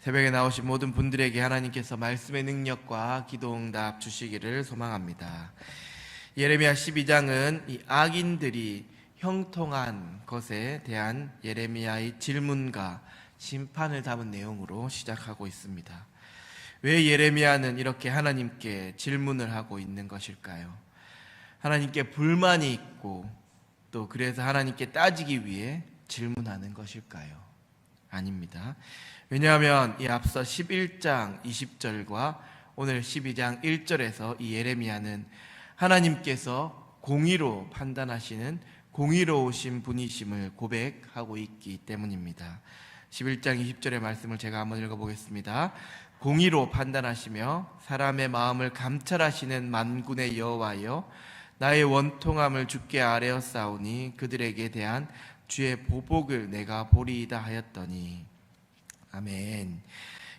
새벽에 나오신 모든 분들에게 하나님께서 말씀의 능력과 기도 응답 주시기를 소망합니다. 예레미야 12장은 이 악인들이 형통한 것에 대한 예레미야의 질문과 심판을 담은 내용으로 시작하고 있습니다. 왜 예레미야는 이렇게 하나님께 질문을 하고 있는 것일까요? 하나님께 불만이 있고 또 그래서 하나님께 따지기 위해 질문하는 것일까요? 아닙니다. 왜냐하면 이 앞서 11장 20절과 오늘 12장 1절에서 이 예레미야는 하나님께서 공의로 판단하시는 공의로우신 분이심을 고백하고 있기 때문입니다. 11장 20절의 말씀을 제가 한번 읽어보겠습니다. 공의로 판단하시며 사람의 마음을 감찰하시는 만군의 여호와여 나의 원통함을 주께 아뢰어 싸우니 그들에게 대한 주의 보복을 내가 보리이다 하였더니 아멘.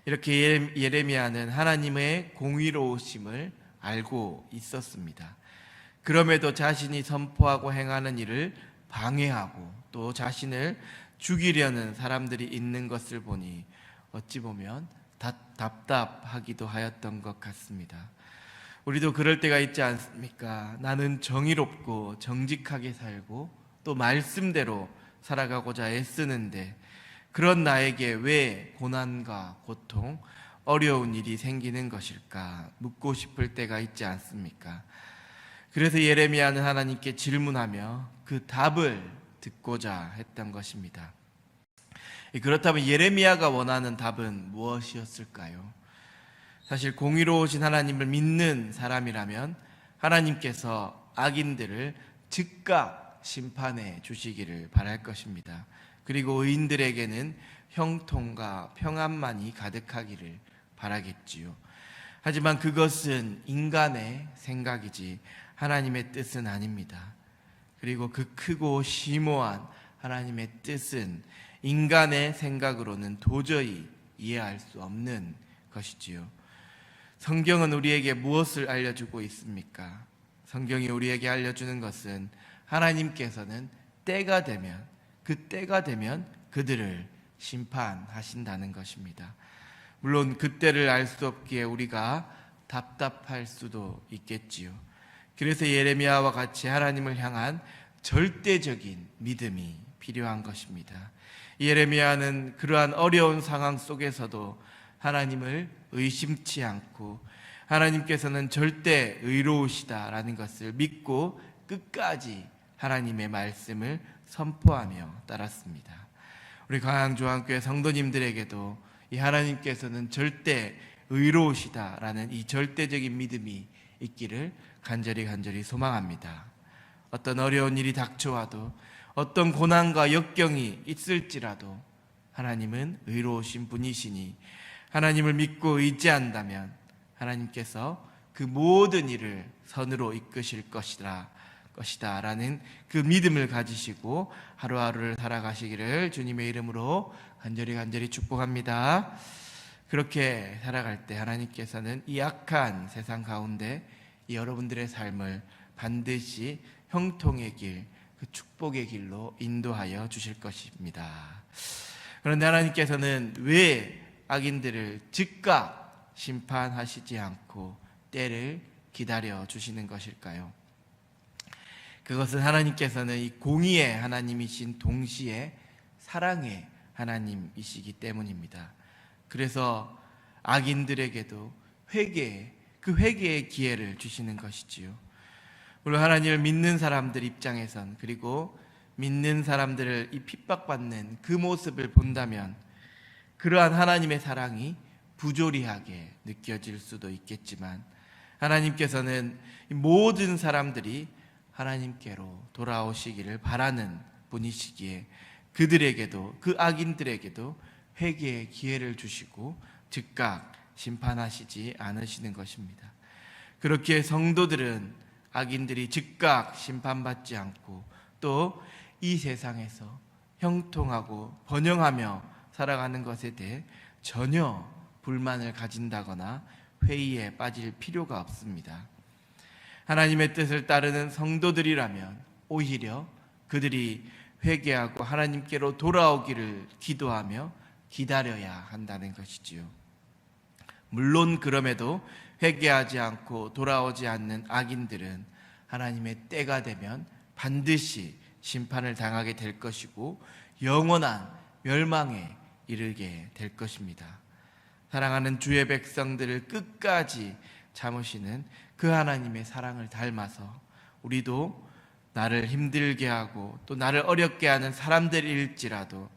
이렇게 예레미야는 하나님의 공의로우심을 알고 있었습니다. 그럼에도 자신이 선포하고 행하는 일을 방해하고 또 자신을 죽이려는 사람들이 있는 것을 보니 어찌 보면 다, 답답하기도 하였던 것 같습니다. 우리도 그럴 때가 있지 않습니까? 나는 정의롭고 정직하게 살고 또 말씀대로 살아가고자 애쓰는데 그런 나에게 왜 고난과 고통, 어려운 일이 생기는 것일까 묻고 싶을 때가 있지 않습니까? 그래서 예레미야는 하나님께 질문하며 그 답을 듣고자 했던 것입니다. 그렇다면 예레미야가 원하는 답은 무엇이었을까요? 사실 공의로우신 하나님을 믿는 사람이라면 하나님께서 악인들을 즉각 심판해 주시기를 바랄 것입니다. 그리고 의인들에게는 형통과 평안만이 가득하기를 바라겠지요. 하지만 그것은 인간의 생각이지 하나님의 뜻은 아닙니다. 그리고 그 크고 심오한 하나님의 뜻은 인간의 생각으로는 도저히 이해할 수 없는 것이지요. 성경은 우리에게 무엇을 알려주고 있습니까? 성경이 우리에게 알려주는 것은 하나님께서는 때가 되면 그 때가 되면 그들을 심판하신다는 것입니다. 물론 그때를 알 수 없기에 우리가 답답할 수도 있겠지요. 그래서 예레미야와 같이 하나님을 향한 절대적인 믿음이 필요한 것입니다. 예레미야는 그러한 어려운 상황 속에서도 하나님을 의심치 않고 하나님께서는 절대 의로우시다라는 것을 믿고 끝까지 하나님의 말씀을 선포하며 따랐습니다. 우리 광양조항교회 성도님들에게도 이 하나님께서는 절대 의로우시다라는 이 절대적인 믿음이 있기를 간절히 간절히 소망합니다. 어떤 어려운 일이 닥쳐와도 어떤 고난과 역경이 있을지라도 하나님은 의로우신 분이시니 하나님을 믿고 의지한다면 하나님께서 그 모든 일을 선으로 이끄실 것이다. 것이다 라는 그 믿음을 가지시고 하루하루를 살아가시기를 주님의 이름으로 간절히 간절히 축복합니다. 그렇게 살아갈 때 하나님께서는 이 악한 세상 가운데 이 여러분들의 삶을 반드시 형통의 길, 그 축복의 길로 인도하여 주실 것입니다. 그런데 하나님께서는 왜 악인들을 즉각 심판하시지 않고 때를 기다려 주시는 것일까요? 그것은 하나님께서는 이 공의의 하나님이신 동시에 사랑의 하나님이시기 때문입니다. 그래서 악인들에게도 회개, 그 회개의 기회를 주시는 것이지요. 물론 하나님을 믿는 사람들 입장에선 그리고 믿는 사람들을 이 핍박받는 그 모습을 본다면 그러한 하나님의 사랑이 부조리하게 느껴질 수도 있겠지만 하나님께서는 모든 사람들이 하나님께로 돌아오시기를 바라는 분이시기에 그들에게도 그 악인들에게도 회개의 기회를 주시고 즉각 심판하시지 않으시는 것입니다. 그렇게 성도들은 악인들이 즉각 심판받지 않고 또 이 세상에서 형통하고 번영하며 살아가는 것에 대해 전혀 불만을 가진다거나 회의에 빠질 필요가 없습니다. 하나님의 뜻을 따르는 성도들이라면 오히려 그들이 회개하고 하나님께로 돌아오기를 기도하며 기다려야 한다는 것이지요. 물론 그럼에도 회개하지 않고 돌아오지 않는 악인들은 하나님의 때가 되면 반드시 심판을 당하게 될 것이고 영원한 멸망에 이르게 될 것입니다. 사랑하는 주의 백성들을 끝까지 참으시는 그 하나님의 사랑을 닮아서 우리도 나를 힘들게 하고 또 나를 어렵게 하는 사람들일지라도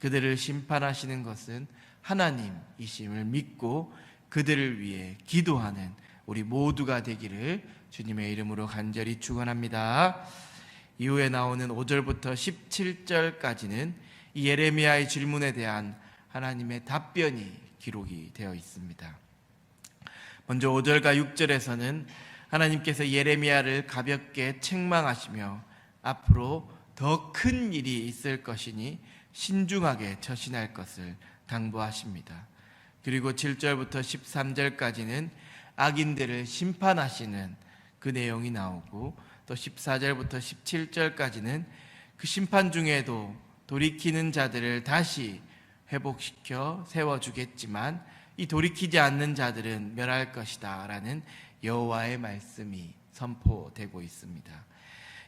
그들을 심판하시는 것은 하나님이심을 믿고 그들을 위해 기도하는 우리 모두가 되기를 주님의 이름으로 간절히 축원합니다. 이후에 나오는 5절부터 17절까지는 이 예레미야의 질문에 대한 하나님의 답변이 기록이 되어 있습니다. 먼저 5절과 6절에서는 하나님께서 예레미야를 가볍게 책망하시며 앞으로 더 큰 일이 있을 것이니 신중하게 처신할 것을 당부하십니다. 그리고 7절부터 13절까지는 악인들을 심판하시는 그 내용이 나오고 또 14절부터 17절까지는 그 심판 중에도 돌이키는 자들을 다시 회복시켜 세워주겠지만 이 돌이키지 않는 자들은 멸할 것이다 라는 여호와의 말씀이 선포되고 있습니다.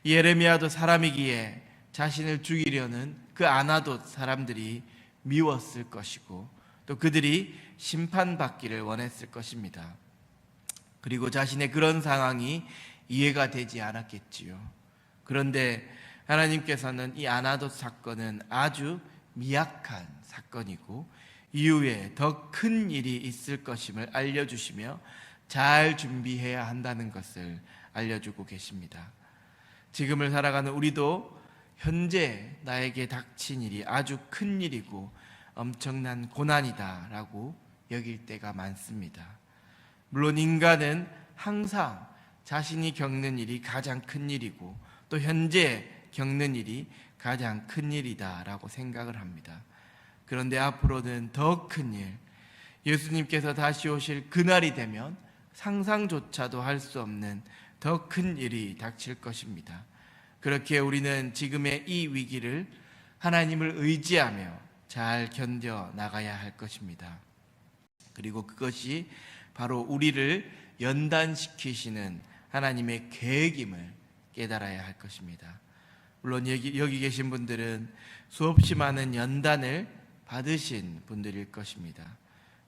이 예레미야도 사람이기에 자신을 죽이려는 그 아나돗 사람들이 미웠을 것이고 또 그들이 심판받기를 원했을 것입니다. 그리고 자신의 그런 상황이 이해가 되지 않았겠지요. 그런데 하나님께서는 이 아나돗 사건은 아주 미약한 사건이고 이후에 더 큰 일이 있을 것임을 알려주시며 잘 준비해야 한다는 것을 알려주고 계십니다. 지금을 살아가는 우리도 현재 나에게 닥친 일이 아주 큰 일이고 엄청난 고난이다라고 여길 때가 많습니다. 물론 인간은 항상 자신이 겪는 일이 가장 큰 일이고 또 현재 겪는 일이 가장 큰 일이다라고 생각을 합니다. 그런데 앞으로는 더 큰 일, 예수님께서 다시 오실 그날이 되면 상상조차도 할 수 없는 더 큰 일이 닥칠 것입니다. 그렇게 우리는 지금의 이 위기를 하나님을 의지하며 잘 견뎌 나가야 할 것입니다. 그리고 그것이 바로 우리를 연단시키시는 하나님의 계획임을 깨달아야 할 것입니다. 물론 여기, 여기 계신 분들은 수없이 많은 연단을 받으신 분들일 것입니다.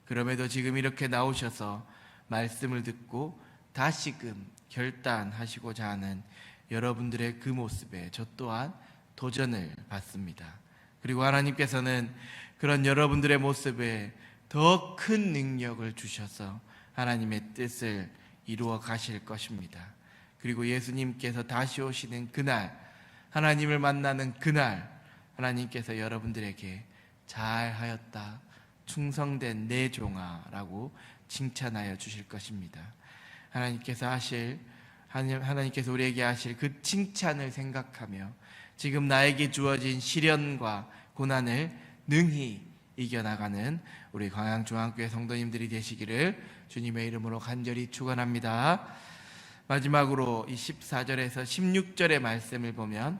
그럼에도 지금 이렇게 나오셔서 말씀을 듣고 다시금 결단하시고자 하는 여러분들의 그 모습에 저 또한 도전을 받습니다. 그리고 하나님께서는 그런 여러분들의 모습에 더 큰 능력을 주셔서 하나님의 뜻을 이루어 가실 것입니다. 그리고 예수님께서 다시 오시는 그날, 하나님을 만나는 그날, 하나님께서 여러분들에게 잘하였다, 충성된 내 종아라고 칭찬하여 주실 것입니다. 하나님께서 하실 하나님께서 우리에게 하실 그 칭찬을 생각하며 지금 나에게 주어진 시련과 고난을 능히 이겨나가는 우리 광양중앙교회 성도님들이 되시기를 주님의 이름으로 간절히 축원합니다. 마지막으로 이 14절에서 16절의 말씀을 보면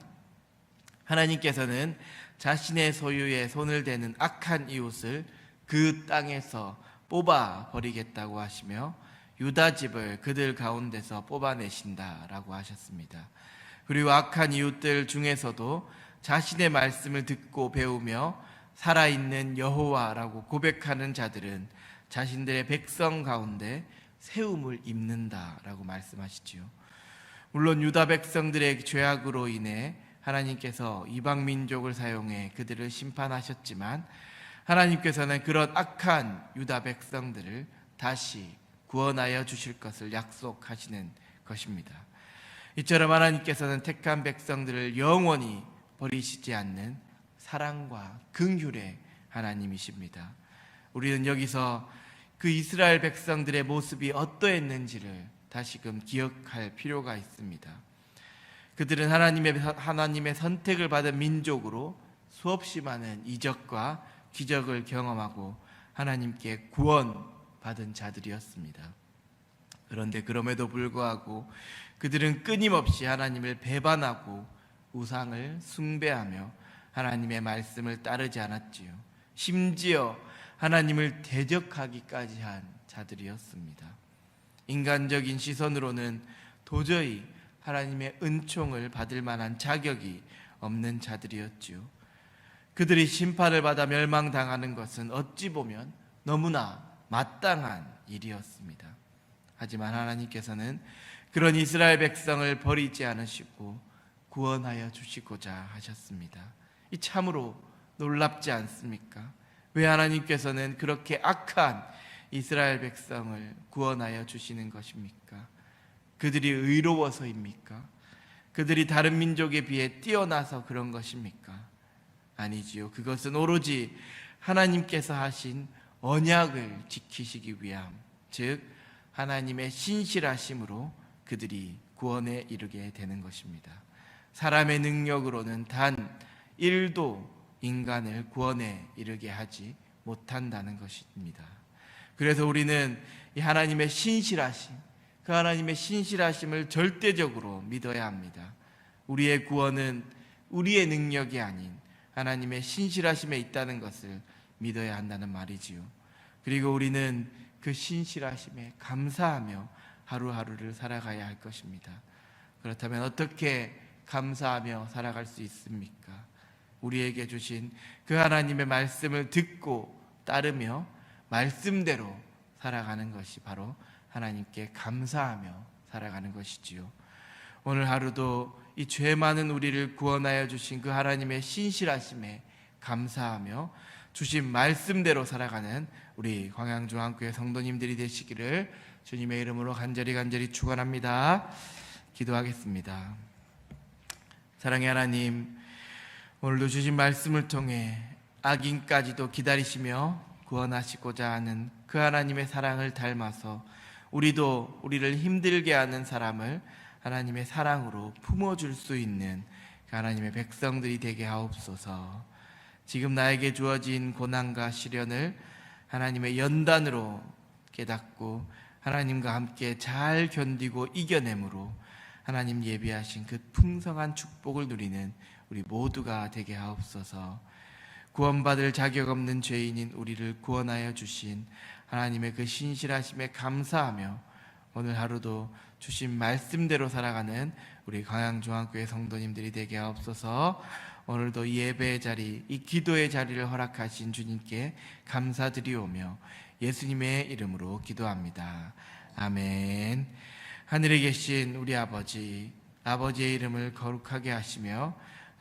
하나님께서는 자신의 소유에 손을 대는 악한 이웃을 그 땅에서 뽑아 버리겠다고 하시며 유다 집을 그들 가운데서 뽑아내신다라고 하셨습니다. 그리고 악한 이웃들 중에서도 자신의 말씀을 듣고 배우며 살아있는 여호와라고 고백하는 자들은 자신들의 백성 가운데 세움을 입는다라고 말씀하시지요. 물론 유다 백성들의 죄악으로 인해 하나님께서 이방 민족을 사용해 그들을 심판하셨지만 하나님께서는 그런 악한 유다 백성들을 다시 구원하여 주실 것을 약속하시는 것입니다. 이처럼 하나님께서는 택한 백성들을 영원히 버리시지 않는 사랑과 긍휼의 하나님이십니다. 우리는 여기서 그 이스라엘 백성들의 모습이 어떠했는지를 다시금 기억할 필요가 있습니다. 그들은 하나님의 하나님의 선택을 받은 민족으로 수없이 많은 이적과 기적을 경험하고 하나님께 구원 받은 자들이었습니다. 그런데 그럼에도 불구하고 그들은 끊임없이 하나님을 배반하고 우상을 숭배하며 하나님의 말씀을 따르지 않았지요. 심지어 하나님을 대적하기까지 한 자들이었습니다. 인간적인 시선으로는 도저히 하나님의 은총을 받을 만한 자격이 없는 자들이었지요. 그들이 심판을 받아 멸망당하는 것은 어찌 보면 너무나 마땅한 일이었습니다. 하지만 하나님께서는 그런 이스라엘 백성을 버리지 않으시고 구원하여 주시고자 하셨습니다. 이 참으로 놀랍지 않습니까? 왜 하나님께서는 그렇게 악한 이스라엘 백성을 구원하여 주시는 것입니까? 그들이 의로워서입니까? 그들이 다른 민족에 비해 뛰어나서 그런 것입니까? 아니지요. 그것은 오로지 하나님께서 하신 언약을 지키시기 위함, 즉 하나님의 신실하심으로 그들이 구원에 이르게 되는 것입니다. 사람의 능력으로는 단 1도 인간을 구원에 이르게 하지 못한다는 것입니다. 그래서 우리는 이 하나님의 신실하심, 그 하나님의 신실하심을 절대적으로 믿어야 합니다. 우리의 구원은 우리의 능력이 아닌 하나님의 신실하심에 있다는 것을 믿어야 한다는 말이지요. 그리고 우리는 그 신실하심에 감사하며 하루하루를 살아가야 할 것입니다. 그렇다면 어떻게 감사하며 살아갈 수 있습니까? 우리에게 주신 그 하나님의 말씀을 듣고 따르며 말씀대로 살아가는 것이 바로 하나님께 감사하며 살아가는 것이지요. 오늘 하루도 이 죄 많은 우리를 구원하여 주신 그 하나님의 신실하심에 감사하며 주신 말씀대로 살아가는 우리 광양중앙교회 성도님들이 되시기를 주님의 이름으로 간절히 간절히 축원합니다. 기도하겠습니다. 사랑의 하나님, 오늘도 주신 말씀을 통해 악인까지도 기다리시며 구원하시고자 하는 그 하나님의 사랑을 닮아서 우리도 우리를 힘들게 하는 사람을 하나님의 사랑으로 품어줄 수 있는 그 하나님의 백성들이 되게 하옵소서. 지금 나에게 주어진 고난과 시련을 하나님의 연단으로 깨닫고 하나님과 함께 잘 견디고 이겨내므로 하나님 예비하신 그 풍성한 축복을 누리는 우리 모두가 되게 하옵소서. 구원받을 자격 없는 죄인인 우리를 구원하여 주신 하나님의 그 신실하심에 감사하며 오늘 하루도 주신 말씀대로 살아가는 우리 광양중앙교회 성도님들이 되게 하옵소서. 오늘도 이 예배의 자리, 이 기도의 자리를 허락하신 주님께 감사드리오며 예수님의 이름으로 기도합니다. 아멘. 하늘에 계신 우리 아버지, 아버지의 이름을 거룩하게 하시며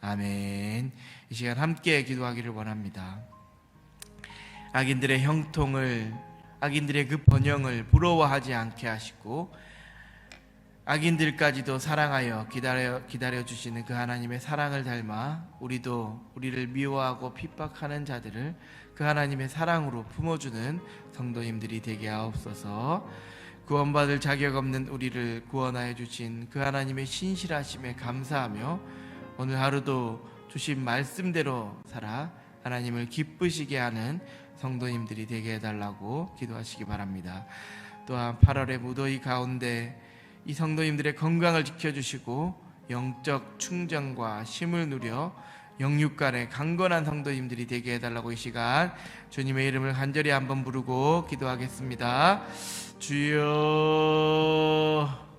아멘. 이 시간 함께 기도하기를 원합니다. 악인들의 형통을 악인들의 그 번영을 부러워하지 않게 하시고 악인들까지도 사랑하여 기다려 기다려 주시는 그 하나님의 사랑을 닮아 우리도 우리를 미워하고 핍박하는 자들을 그 하나님의 사랑으로 품어주는 성도님들이 되게 하옵소서. 구원받을 자격 없는 우리를 구원하여 주신 그 하나님의 신실하심에 감사하며 오늘 하루도 주신 말씀대로 살아 하나님을 기쁘시게 하는 성도님들이 되게 해달라고 기도하시기 바랍니다. 또한 8월의 무더위 가운데 이 성도님들의 건강을 지켜주시고 영적 충전과 힘을 누려 영육간의 강건한 성도님들이 되게 해달라고 이 시간 주님의 이름을 간절히 한번 부르고 기도하겠습니다. 주여